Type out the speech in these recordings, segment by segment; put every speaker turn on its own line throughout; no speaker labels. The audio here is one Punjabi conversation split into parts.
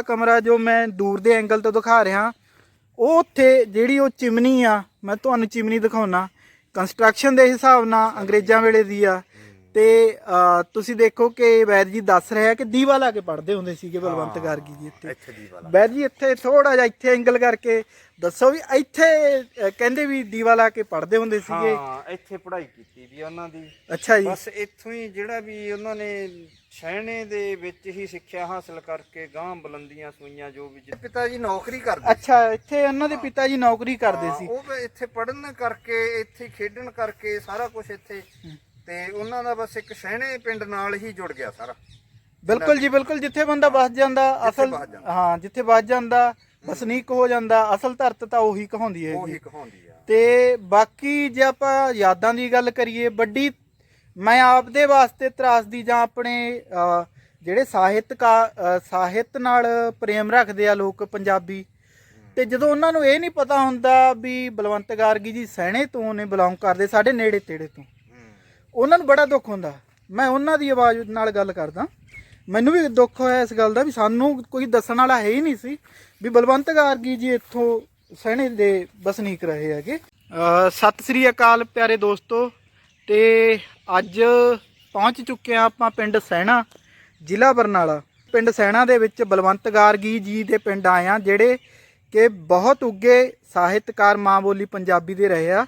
ਵਾਲਾ ਕਮਰਾ ਜੋ ਮੈਂ ਦੂਰ ਦੇ ਐਂਗਲ ਤੋਂ ਦਿਖਾ ਰਿਹਾ, ਉਹ ਉੱਥੇ ਜਿਹੜੀ ਉਹ ਚਿਮਨੀ ਆ, ਮੈਂ ਤੁਹਾਨੂੰ ਚਿਮਨੀ ਦਿਖਾਉਣਾ ਕੰਸਟਰਕਸ਼ਨ ਦੇ ਹਿਸਾਬ ਨਾਲ, ਅੰਗਰੇਜ਼ਾਂ ਵੇਲੇ ਦੀ ਆ ਤੇ ਤੁਸੀਂ ਦੇਖੋ ਕਿ ਵੈਦ ਜੀ ਦੱਸ ਰਿਹਾ ਕਿ ਦੀਵਾ ਲਾ ਕੇ ਪੜਦੇ ਹੁੰਦੇ ਸੀਗੇ ਬਲਵੰਤ ਗਾਰਗੀ ਜੀ ਇੱਥੇ। ਵੈਦ ਜੀ ਇੱਥੇ ਥੋੜਾ ਜਿਹਾ ਇੱਥੇ ਐਂਗਲ ਕਰਕੇ ਦੱਸੋ ਵੀ ਇੱਥੇ ਕਹਿੰਦੇ ਵੀ ਦੀਵਾ ਲਾ ਕੇ ਪੜਦੇ ਹੁੰਦੇ ਸੀਗੇ।
ਹਾਂ ਇੱਥੇ ਪੜ੍ਹਾਈ ਕੀਤੀ ਵੀ ਉਹਨਾਂ ਦੀ।
ਅੱਛਾ ਜੀ।
ਬਸ ਇੱਥੋਂ ਹੀ ਜਿਹੜਾ ਵੀ ਉਹਨਾਂ ਨੇ ਛਹਿਣੇ ਦੇ ਵਿੱਚ ਹੀ ਸਿੱਖਿਆ ਹਾਸਲ ਕਰਕੇ ਗਾਂ ਬੁਲੰਦੀਆਂ ਸੂਈਆਂ ਜੋ ਵੀ ਪਿਤਾ ਜੀ ਨੌਕਰੀ ਕਰਦੇ
ਅੱਛਾ ਇੱਥੇ ਉਹਨਾਂ ਦੇ ਪਿਤਾ ਜੀ ਨੌਕਰੀ ਕਰਦੇ ਸੀ।
ਉਹ ਇੱਥੇ ਪੜਨ ਕਰਕੇ ਇੱਥੇ ਖੇਡਣ ਕਰਕੇ ਸਾਰਾ ਕੁਝ ਇੱਥੇ ਤੇ ਉਹਨਾਂ ਦਾ ਬਸ ਇੱਕ ਛਹਿਣੇ ਪਿੰਡ ਨਾਲ ਹੀ ਜੁੜ ਗਿਆ ਸਾਰਾ।
ਬਿਲਕੁਲ ਜੀ ਬਿਲਕੁਲ ਜਿੱਥੇ ਬੰਦਾ ਵੱਸ ਜਾਂਦਾ ਅਸਲ
ਵੱਸ ਜਾਂਦਾ।
ਹਾਂ ਜਿੱਥੇ ਵੱਸ ਜਾਂਦਾ ਵਸਨੀਕ ਹੋ। ਜਾਂਦਾ ਅਸਲ ਧਰਤ ਤਾਂ ਉਹੀ ਕਹਾਉਂਦੀ ਹੈ
ਉਹੀ ਕਹਾਉਂਦੀ ਆ।
ਤੇ ਬਾਕੀ ਜੇ ਆਪਾਂ ਯਾਦਾਂ ਦੀ ਗੱਲ ਕਰੀਏ ਵੱਡੀ ਮੈਂ ਆਪਦੇ ਵਾਸਤੇ ਤਰਾਸਦੀ ਜਾਂ ਆਪਣੇ ਅਹ, ਜਿਹੜੇ ਸਾਹਿਤਕਾ ਸਾਹਿਤ ਨਾਲ ਪ੍ਰੇਮ ਰੱਖਦੇ ਆ ਲੋਕ ਪੰਜਾਬੀ ਤੇ ਜਦੋਂ ਉਹਨਾਂ ਨੂੰ ਇਹ ਨਹੀਂ ਪਤਾ ਹੁੰਦਾ ਵੀ ਬਲਵੰਤ ਗਾਰਗੀ ਜੀ ਸਹਿਣੇ ਤੋਂ ਨੇ ਬਿਲੋਂਗ ਕਰਦੇ ਸਾਡੇ ਨੇੜੇ ਤੇੜੇ ਤੋਂ। ਉਹਨਾਂ ਨੂੰ ਬੜਾ ਦੁੱਖ ਹੁੰਦਾ। ਮੈਂ ਉਹਨਾਂ ਦੀ ਆਵਾਜ਼ ਨਾਲ ਗੱਲ ਕਰਦਾ। ਮੈਨੂੰ ਵੀ ਦੁੱਖ ਹੋਇਆ ਇਸ ਗੱਲ ਦਾ ਵੀ ਸਾਨੂੰ ਕੋਈ ਦੱਸਣ ਵਾਲਾ ਹੈ ਹੀ ਨਹੀਂ ਸੀ ਵੀ ਬਲਵੰਤ ਗਾਰਗੀ ਜੀ ਇੱਥੋਂ ਸਹਿਣੇ ਦੇ ਵਸਨੀਕ ਰਹੇ ਹੈਗੇ। ਸਤਿ ਸ੍ਰੀ ਅਕਾਲ ਪਿਆਰੇ ਦੋਸਤੋ। ਤੇ ਅੱਜ ਪਹੁੰਚ ਚੁੱਕੇ ਆ ਆਪਾਂ ਪਿੰਡ ਸਹਿਣਾ, ਜ਼ਿਲ੍ਹਾ ਬਰਨਾਲਾ। ਪਿੰਡ ਸੈਣਾ ਦੇ ਵਿੱਚ ਬਲਵੰਤ ਗਾਰਗੀ ਜੀ ਦੇ ਪਿੰਡ ਆਏ ਆ ਜਿਹੜੇ ਕਿ ਬਹੁਤ ਉੱਗੇ ਸਾਹਿਤਕਾਰ ਮਾਂ ਬੋਲੀ ਪੰਜਾਬੀ ਦੇ ਰਹੇ ਆ।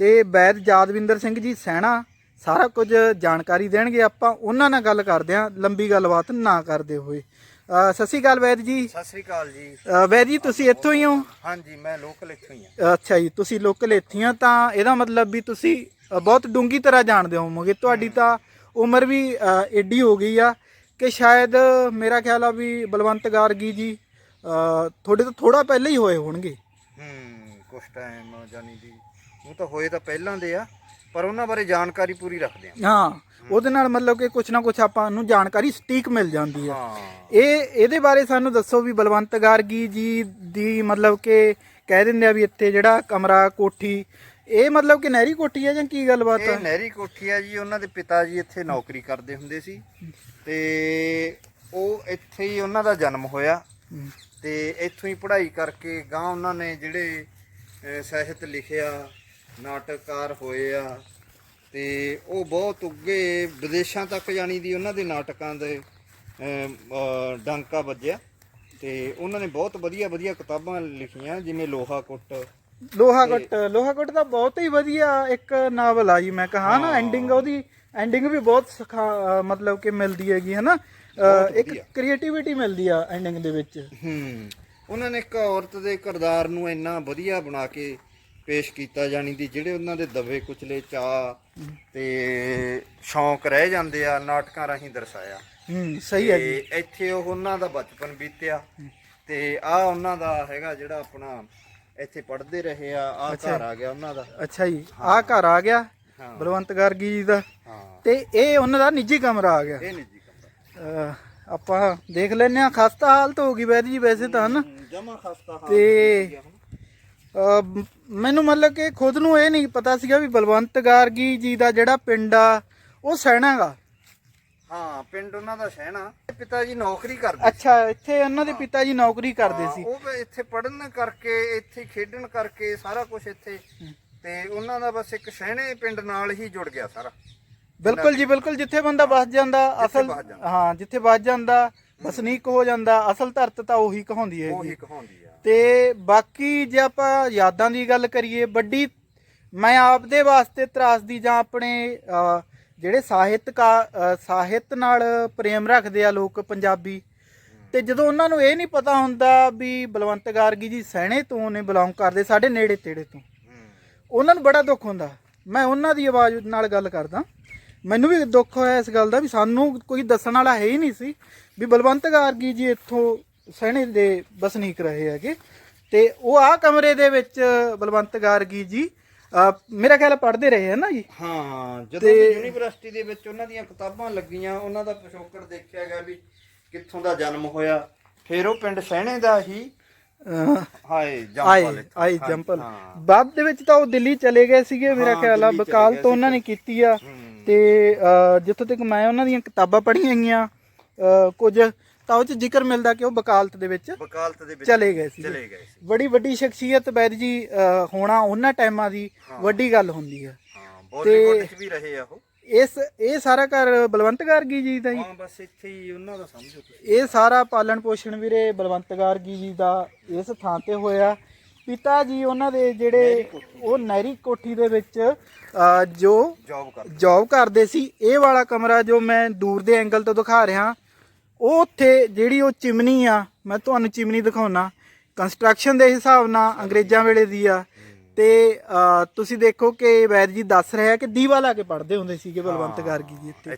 ਤੇ ਵੈਦ ਯਾਦਵਿੰਦਰ ਸਿੰਘ ਜੀ ਸਹਿਣਾ ਸਾਰਾ ਕੁਝ ਜਾਣਕਾਰੀ ਦੇਣਗੇ ਆਪਾਂ ਉਹਨਾਂ ਨਾਲ ਗੱਲ ਕਰਦੇ ਹਾਂ ਲੰਬੀ ਗੱਲਬਾਤ ਨਾ ਕਰਦੇ ਹੋਏ। ਅ, ਸਤਿ ਸ਼੍ਰੀ ਅਕਾਲ ਵੈਦ ਜੀ।
ਸਤਿ ਸ੍ਰੀ ਅਕਾਲ ਜੀ।
ਅ, ਵੈਦ ਜੀ ਤੁਸੀਂ ਇੱਥੋਂ ਹੀ ਹੋ?
ਹਾਂਜੀ ਮੈਂ ਲੋਕਲ ਇੱਥੋਂ ਹੀ ਆ
ਅੱਛਾ ਜੀ ਤੁਸੀਂ ਲੋਕਲ ਇੱਥੀਆਂ ਤਾਂ ਇਹਦਾ ਮਤਲਬ ਵੀ ਤੁਸੀਂ ਅ, ਬਹੁਤ ਡੂੰਗੀ ਤਰ੍ਹਾਂ ਜਾਣਦੇ ਹੋਵੋਗੇ। ਤੁਹਾਡੀ ਤਾਂ ਉਮਰ ਵੀ ਅ, ਏਡੀ ਹੋ ਗਈ ਆ ਕਿ ਸ਼ਾਇਦ ਮੇਰਾ ਖਿਆਲ ਆ ਵੀ ਬਲਵੰਤ ਗਾਰਗੀ ਜੀ ਅ, ਤੁਹਾਡੇ ਤੋਂ ਥੋੜਾ ਪਹਿਲਾਂ ਹੀ ਹੋਏ ਹੋਣਗੇ।
ਹੂੰ ਕੁਛ ਟਾਈਮ ਜਾਨੀ ਦੀ ਉਹ ਤਾਂ ਹੋਏ ਤਾਂ ਪਹਿਲਾਂ ਦੇ ਆ। ਪਰ ਉਹਨਾਂ ਬਾਰੇ ਜਾਣਕਾਰੀ ਪੂਰੀ ਰੱਖਦੇ ਆ
ਹਾਂ ਉਹਦੇ ਨਾਲ ਮਤਲਬ ਕਿ ਕੁਛ ਨਾ ਕੁਛ ਆਪਾਂ ਨੂੰ ਜਾਣਕਾਰੀ ਸਟੀਕ ਮਿਲ ਜਾਂਦੀ ਆ
ਹਾਂ।
ਇਹ ਇਹਦੇ ਬਾਰੇ ਸਾਨੂੰ ਦੱਸੋ ਵੀ ਬਲਵੰਤ ਗਾਰਗੀ ਜੀ ਦੀ ਮਤਲਬ ਕਿ ਕਹਿ ਦਿੰਦੇ ਆ ਵੀ ਇੱਥੇ ਜਿਹੜਾ ਕਮਰਾ ਕੋਠੀ ਇਹ ਮਤਲਬ ਕਿ ਨਹਿਰੀ ਕੋਠੀ ਹੈ ਜਾਂ ਕੀ ਗੱਲਬਾਤ ਆ
ਇਹ ਨਹਿਰੀ ਕੋਠੀ ਆ ਜੀ ਉਹਨਾਂ ਦੇ ਪਿਤਾ ਜੀ ਇੱਥੇ ਨੌਕਰੀ ਕਰਦੇ ਹੁੰਦੇ ਸੀ। ਤੇ ਉਹ ਇੱਥੇ ਹੀ ਉਹਨਾਂ ਦਾ ਜਨਮ ਹੋਇਆ। ਤੇ ਇੱਥੋਂ ਹੀ ਪੜ੍ਹਾਈ ਕਰਕੇ ਗਾਂ ਉਹਨਾਂ ਨੇ ਜਿਹੜੇ ਸਾਹਿਤ ਲਿਖਿਆ ਨਾਟਕਕਾਰ ਹੋਏ ਆ ਤੇ ਉਹ ਬਹੁਤ ਉੱਗੇ ਵਿਦੇਸ਼ਾਂ ਤੱਕ ਜਾਣੀ ਦੀ ਉਹਨਾਂ ਦੇ ਨਾਟਕਾਂ ਦੇ ਡਾਂਕਾ ਵੱਜਿਆ ਤੇ ਉਹਨਾਂ ਨੇ ਬਹੁਤ ਵਧੀਆ ਵਧੀਆ ਕਿਤਾਬਾਂ ਲਿਖੀਆਂ ਜਿਵੇਂ ਲੋਹਾ ਕੁੱਟ
ਲੋਹਾ ਕੱਟ ਲੋਹਾ ਕੱਟ ਤਾਂ ਬਹੁਤ ਹੀ ਵਧੀਆ ਇੱਕ ਨਾਵਲ ਆ ਜੀ ਮੈਂ ਕਹਾ ਨਾ ਐਂਡਿੰਗ ਉਹਦੀ ਐਂਡਿੰਗ ਵੀ ਬਹੁਤ ਮਤਲਬ ਕਿ ਮਿਲਦੀ ਹੈਗੀ ਹੈ ਨਾ ਇੱਕ ਕ੍ਰੀਏਟੀਵਿਟੀ ਮਿਲਦੀ ਆ ਐਂਡਿੰਗ ਦੇ ਵਿੱਚ।
ਹੂੰ। ਉਹਨਾਂ ਨੇ ਇੱਕ ਔਰਤ ਦੇ ਕਿਰਦਾਰ ਨੂੰ ਇੰਨਾ ਵਧੀਆ ਬਣਾ ਕੇ ਪੇਸ਼ ਕੀਤਾ ਜਾਣੀ ਦੀ ਜਿਹੜੇ ਉਹਨਾਂ ਦੇ ਦਵੇ ਕੁਚਲੇ ਚਾ ਤੇ ਸ਼ੌਂਕ ਰਹਿ ਜਾਂਦੇ ਆ ਨਾਟਕਾਂ ਰਾਹੀਂ ਦਰਸਾਇਆ।
ਹੂੰ ਸਹੀ ਹੈ ਜੀ।
ਤੇ ਇੱਥੇ ਉਹ ਉਹਨਾਂ ਦਾ ਬਚਪਨ ਬੀਤਿਆ ਤੇ ਆ ਉਹਨਾਂ ਦਾ ਹੈਗਾ ਜਿਹੜਾ ਆਪਣਾ ਇੱਥੇ ਪੜ੍ਹਦੇ ਰਹੇ ਆ ਆ ਘਰ ਆ ਗਿਆ ਉਹਨਾਂ ਦਾ।
ਅੱਛਾ ਜੀ ਆਹ ਘਰ ਆ ਗਿਆ ਬਲਵੰਤ ਗਾਰਗੀ ਜੀ ਦਾ। ਤੇ ਇਹ ਉਹਨਾਂ ਦਾ ਨਿੱਜੀ ਕਮਰਾ ਆ ਗਿਆ।
ਇਹ ਨਿੱਜੀ ਕਮਰਾ।
ਆਪਾਂ ਦੇਖ ਲੈਨੇ ਆ ਖਸਤਾ ਹਾਲਤ ਹੋ ਗਈ ਵੈਦ ਜੀ ਵੈਸੇ ਤਾਂ ਹਨ।
ਜਮਾ ਖਸਤਾ ਹਾਲ
ਤੇ ਮੈਨੂੰ ਮਤਲਬ ਕਿ ਖੁਦ ਨੂੰ ਇਹ ਨਹੀਂ ਪਤਾ ਸੀਗਾ ਵੀ ਬਲਵੰਤ ਗਾਰਗੀ ਜੀ ਦਾ ਜਿਹੜਾ ਪਿੰਡ ਆ ਉਹ ਸੈਣਾਗਾ
ਹਾਂ ਪਿੰਡ ਉਹਨਾਂ ਦਾ ਸ਼ਹਿਣਾ। ਪਿਤਾ ਜੀ ਨੌਕਰੀ ਕਰਦੇ
ਅੱਛਾ ਇੱਥੇ ਉਹਨਾਂ ਦੇ ਪਿਤਾ ਜੀ ਨੌਕਰੀ ਕਰਦੇ
ਹਾਂ,
ਸੀ।
ਉਹ ਇੱਥੇ ਪੜਨ ਕਰਕੇ ਇੱਥੇ ਖੇਡਣ ਕਰਕੇ ਸਾਰਾ ਕੁਝ ਇੱਥੇ। ਤੇ ਉਹਨਾਂ ਦਾ ਬਸ ਇੱਕ ਸ਼ਹਿਣੇ ਪਿੰਡ ਨਾਲ ਹੀ ਜੁੜ ਗਿਆ ਸਾਰਾ।
ਬਿਲਕੁਲ ਜੀ ਬਿਲਕੁਲ ਜਿੱਥੇ ਬੰਦਾ ਵੱਸ ਜਾਂਦਾ ਅਸਲ। ਹਾਂ ਜਿੱਥੇ ਵੱਸ ਜਾਂਦਾ ਵਸਨੀਕ ਹੋ ਜਾਂਦਾ ਅਸਲ ਧਰਤ ਤਾਂ ਉਹੀ ਕਹਾਉਂਦੀ ਹੈਗੀ
ਉਹੀ ਕਹਾਉਂਦੀ ਆ
ਤੇ ਬਾਕੀ ਜੇ ਆਪਾਂ ਯਾਦਾਂ ਦੀ ਗੱਲ ਕਰੀਏ, ਵੱਡੀ ਮੈਂ ਆਪਦੇ ਵਾਸਤੇ ਤਰਾਸਦੀ ਜਾਂ ਆਪਣੇ ਜਿਹੜੇ ਸਾਹਿਤਕਾ ਸਾਹਿਤ ਨਾਲ ਪ੍ਰੇਮ ਰੱਖਦੇ ਆ ਲੋਕ ਪੰਜਾਬੀ, ਤੇ ਜਦੋਂ ਉਹਨਾਂ ਨੂੰ ਇਹ ਨਹੀਂ ਪਤਾ ਹੁੰਦਾ ਵੀ ਬਲਵੰਤ ਗਾਰਗੀ ਜੀ ਸਹਿਣੇ ਤੋਂ ਨੇ ਬਿਲੋਂਗ ਕਰਦੇ, ਸਾਡੇ ਨੇੜੇ ਤੇੜੇ ਤੋਂ, ਉਹਨਾਂ ਨੂੰ ਬੜਾ ਦੁੱਖ ਹੁੰਦਾ। ਮੈਂ ਉਹਨਾਂ ਦੀ ਆਵਾਜ਼ ਨਾਲ ਗੱਲ ਕਰਦਾ। ਮੈਨੂੰ ਵੀ ਦੁੱਖ ਹੋਇਆ ਇਸ ਗੱਲ ਦਾ ਵੀ ਸਾਨੂੰ ਕੋਈ ਦੱਸਣ ਵਾਲਾ ਹੈ ਹੀ ਨਹੀਂ ਸੀ ਵੀ ਬਲਵੰਤ ਗਾਰਗੀ ਜੀ ਇੱਥੋਂ ਸਹਿਣੇ ਦੇ ਵਸਨੀਕ ਰਹੇ ਹੈਗੇ। ਤੇ ਉਹ ਆ ਕਮਰੇ ਦੇ ਵਿੱਚ ਬਲਵੰਤ ਗਾਰਗੀ ਜੀ ਮੇਰਾ ਖਿਆਲ ਪੜ੍ਹਦੇ ਰਹੇ ਹੈ ਨਾ ਜੀ?
ਹਾਂ ਜਦੋਂ ਕਿ ਯੂਨੀਵਰਸਿਟੀ ਦੇ ਵਿੱਚ ਉਹਨਾਂ ਦੀਆਂ ਕਿਤਾਬਾਂ ਲੱਗੀਆਂ ਉਹਨਾਂ ਦਾ ਪਿਛੋਕੜ ਦੇਖਿਆ ਗਿਆ ਵੀ ਕਿੱਥੋਂ ਦਾ ਜਨਮ ਹੋਇਆ। ਫਿਰ ਉਹ ਪਿੰਡ ਸਹਿਣੇ ਦਾ ਹੀ
ਅਹ,
ਹਾਏ
ਆਏ
ਜੰਪਲ
ਆਏ ਜੰਪਲ ਬਾਅਦ ਦੇ ਵਿੱਚ ਤਾਂ ਉਹ ਦਿੱਲੀ ਚਲੇ ਗਏ ਸੀਗੇ ਮੇਰਾ
ਹਾਂ,
ਖਿਆਲ ਆ
ਦਿੱਲੀ ਚਲੇ
ਬਕਾਲ
ਗਏ
ਤੋਂ ਉਹਨਾਂ ਨੇ ਕੀਤੀ ਆ। ਤੇ ਅਹ, ਜਿੱਥੋਂ ਤੱਕ ਮੈਂ ਉਹਨਾਂ ਦੀਆਂ ਕਿਤਾਬਾਂ ਪੜ੍ਹੀਆਂ ਗਈਆਂ ਅਹ, ਕੁਝ ਤਾਂ ਉਹ ਚ ਜ਼ਿਕਰ ਮਿਲਦਾ ਕਿ ਉਹ ਵਕਾਲਤ ਦੇ ਵਿੱਚ
ਵਕਾਲਤ ਦੇ ਵਿੱਚ
ਚਲੇ ਗਏ ਸੀ
ਚਲੇ ਗਏ ਸੀ
ਬੜੀ ਵੱਡੀ ਸ਼ਖਸੀਅਤ ਵੈਦ ਜੀ ਅ, ਹੋਣਾ ਉਹਨਾਂ ਟਾਈਮਾਂ ਦੀ ਵੱਡੀ ਗੱਲ ਹੁੰਦੀ ਹੈ।
ਹਾਂ ਬਾਲੀਵੁੱਡ 'ਚ ਵੀ ਰਹੇ ਆ ਉਹ।
ਇਸ ਇਹ ਸਾਰਾ ਘਰ ਬਲਵੰਤ ਗਾਰਗੀ ਜੀ ਦਾ ਹੀ।
ਹਾਂ ਬਸ ਇੱਥੇ ਹੀ ਉਹਨਾਂ ਦਾ ਸਮਝੋ ਤੁਸੀਂ।
ਇਹ ਸਾਰਾ ਪਾਲਣ ਪੋਸ਼ਣ ਵੀਰੇ ਬਲਵੰਤ ਗਾਰਗੀ ਜੀ ਦਾ ਇਸ ਥਾਂ ਤੇ ਹੋਇਆ। ਪਿਤਾ ਜੀ ਉਹਨਾਂ ਦੇ ਜਿਹੜੇ ਉਹ ਨਹਿਰੀ ਕੋਠੀ ਦੇ ਵਿੱਚ ਅ, ਜੋ
ਜੌਬ ਕਰ
ਜੌਬ ਕਰਦੇ ਸੀ ਇਹ ਵਾਲਾ ਕਮਰਾ ਜੋ ਮੈਂ ਦੂਰ ਦੇ ਐਂਗਲ ਤੋਂ ਦਿਖਾ ਰਿਹਾ ਉਹ ਉੱਥੇ ਜਿਹੜੀ ਉਹ ਚਿਮਨੀ ਆ ਮੈਂ ਤੁਹਾਨੂੰ ਚਿਮਨੀ ਦਿਖਾਉਣਾ ਕੰਸਟਰਕਸ਼ਨ ਦੇ ਹਿਸਾਬ ਨਾਲ ਅੰਗਰੇਜ਼ਾਂ ਵੇਲੇ ਦੀ ਆ। ਤੇ ਤੁਸੀਂ ਦੇਖੋ ਕਿ ਵੈਦ ਜੀ ਦੱਸ ਰਿਹਾ ਕਿ ਦੀਵਾ ਲਾ ਕੇ ਪੜ੍ਹਦੇ ਹੁੰਦੇ ਸੀਗੇ ਬਲਵੰਤ ਗਾਰਗੀ ਜੀ ਇੱਥੇ।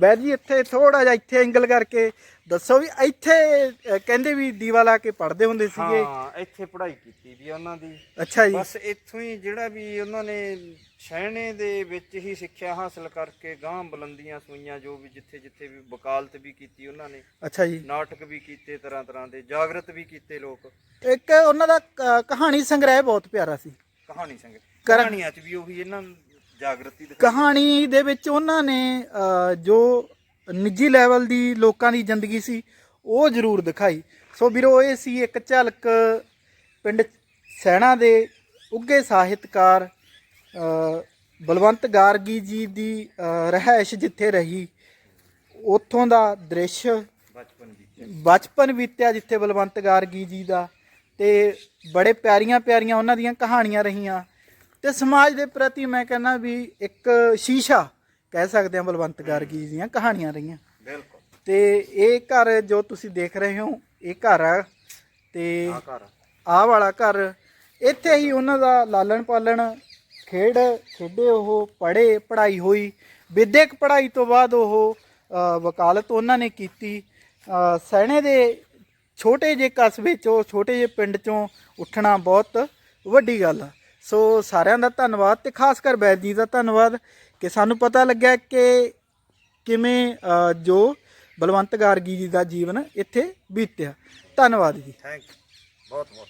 ਵੈਦ ਜੀ ਇੱਥੇ ਥੋੜਾ ਜਿਹਾ ਇੱਥੇ ਐਂਗਲ ਕਰਕੇ ਦੱਸੋ ਵੀ ਇੱਥੇ ਕਹਿੰਦੇ ਵੀ ਦੀਵਾ ਲਾ ਕੇ ਪੜ੍ਹਦੇ ਹੁੰਦੇ ਸੀਗੇ।
ਹਾਂ ਇੱਥੇ ਪੜ੍ਹਾਈ ਕੀਤੀ ਵੀ ਉਹਨਾਂ ਦੀ।
ਅੱਛਾ ਜੀ।
ਬਸ ਇੱਥੋਂ ਹੀ ਜਿਹੜਾ ਵੀ ਉਹਨਾਂ ਨੇ ਸ਼ਹਿਣੇ ਦੇ ਵਿੱਚ ਹੀ ਸਿੱਖਿਆ ਹਾਸਲ ਕਰਕੇ ਗਾਂ ਬੁਲੰਦੀਆਂ ਸੂਈਆਂ ਜੋ ਵੀ ਜਿੱਥੇ ਜਿੱਥੇ ਵੀ ਵਕਾਲਤ ਵੀ ਕੀਤੀ ਉਹਨਾਂ ਨੇ
ਅੱਛਾ ਜੀ।
ਨਾਟਕ ਵੀ ਕੀਤੇ ਤਰ੍ਹਾਂ ਤਰ੍ਹਾਂ ਦੇ ਜਾਗਰਤ ਵੀ ਕੀਤੇ ਲੋਕ।
ਇੱਕ ਉਹਨਾਂ ਦਾ ਕ- ਕਹਾਣੀ ਸੰਗ੍ਰਹਿ ਬਹੁਤ ਪਿਆਰਾ ਸੀ।
ਕਹਾਣੀ ਸੰਗ ਕਹਾਣੀਆਂ 'ਚ ਵੀ ਉਹੀ ਇਹਨਾਂ ਜਾਗਰਤੀ ਦਿਖਾਈ।
ਕਹਾਣੀ ਦੇ ਵਿੱਚ ਉਹਨਾਂ ਨੇ ਅ, ਜੋ ਨਿੱਜੀ ਲੈਵਲ ਦੀ ਲੋਕਾਂ ਦੀ ਜ਼ਿੰਦਗੀ ਸੀ ਉਹ ਜ਼ਰੂਰ ਦਿਖਾਈ। ਸੋ ਵੀਰੋ ਇਹ ਸੀ ਇੱਕ ਝਲਕ ਪਿੰਡ ਸੈਣਾ ਦੇ ਉੱਗੇ ਸਾਹਿਤਕਾਰ ਬਲਵੰਤ ਗਾਰਗੀ ਜੀ ਦੀ ਰਿਹਾਇਸ਼ ਜਿੱਥੇ ਰਹੀ ਉੱਥੋਂ ਦਾ ਦ੍ਰਿਸ਼
ਬਚਪਨ ਦੀ
ਬਚਪਨ ਬੀਤਿਆ ਜਿੱਥੇ ਬਲਵੰਤ ਗਾਰਗੀ ਜੀ ਦਾ। ਤੇ ਬੜੇ ਪਿਆਰੀਆਂ ਪਿਆਰੀਆਂ ਉਹਨਾਂ ਦੀਆਂ ਕਹਾਣੀਆਂ ਰਹੀਆਂ। ਤੇ ਸਮਾਜ ਦੇ ਪ੍ਰਤੀ ਮੈਂ ਕਹਿੰਦਾ ਵੀ ਇੱਕ ਸ਼ੀਸ਼ਾ ਕਹਿ ਸਕਦੇ ਹਾਂ ਬਲਵੰਤ ਗਾਰਗੀ ਜੀ ਦੀਆਂ ਕਹਾਣੀਆਂ ਰਹੀਆਂ।
ਬਿਲਕੁਲ।
ਤੇ ਇਹ ਘਰ ਜੋ ਤੁਸੀਂ ਦੇਖ ਰਹੇ ਹੋ ਇਹ ਘਰ ਆ। ਤੇ
ਆ ਘਰ
ਆਹ ਵਾਲਾ ਘਰ ਇੱਥੇ ਹੀ ਉਹਨਾਂ ਦਾ ਲਾਲਣ ਪਾਲਣ ਖੇਡ ਖੇਡੇ ਉਹ ਪੜ੍ਹੇ ਪੜ੍ਹਾਈ ਹੋਈ। ਵਿਦਿਅਕ ਪੜ੍ਹਾਈ ਤੋਂ ਬਾਅਦ ਉਹ ਵਕਾਲਤ ਉਹਨਾਂ ਨੇ ਕੀਤੀ। ਅ, ਸੈਣੇ ਦੇ ਛੋਟੇ ਜਿਹੇ ਕਸਬੇ ਚੋਂ ਛੋਟੇ ਜਿਹੇ ਪਿੰਡ ਚੋਂ ਉੱਠਣਾ ਬਹੁਤ ਵੱਡੀ ਗੱਲ ਆ। ਸੋ ਸਾਰਿਆਂ ਦਾ ਧੰਨਵਾਦ ਤੇ ਖਾਸ ਕਰ ਬੈਦ ਜੀ ਦਾ ਧੰਨਵਾਦ ਕਿ ਸਾਨੂੰ ਪਤਾ ਲੱਗਿਆ ਕਿ ਕਿਵੇਂ ਜੋ ਬਲਵੰਤ ਗਾਰਗੀ ਜੀ ਦਾ ਜੀਵਨ ਇੱਥੇ ਬੀਤਿਆ। ਧੰਨਵਾਦ ਜੀ।
Thank you. ਬਹੁਤ ਬਹੁਤ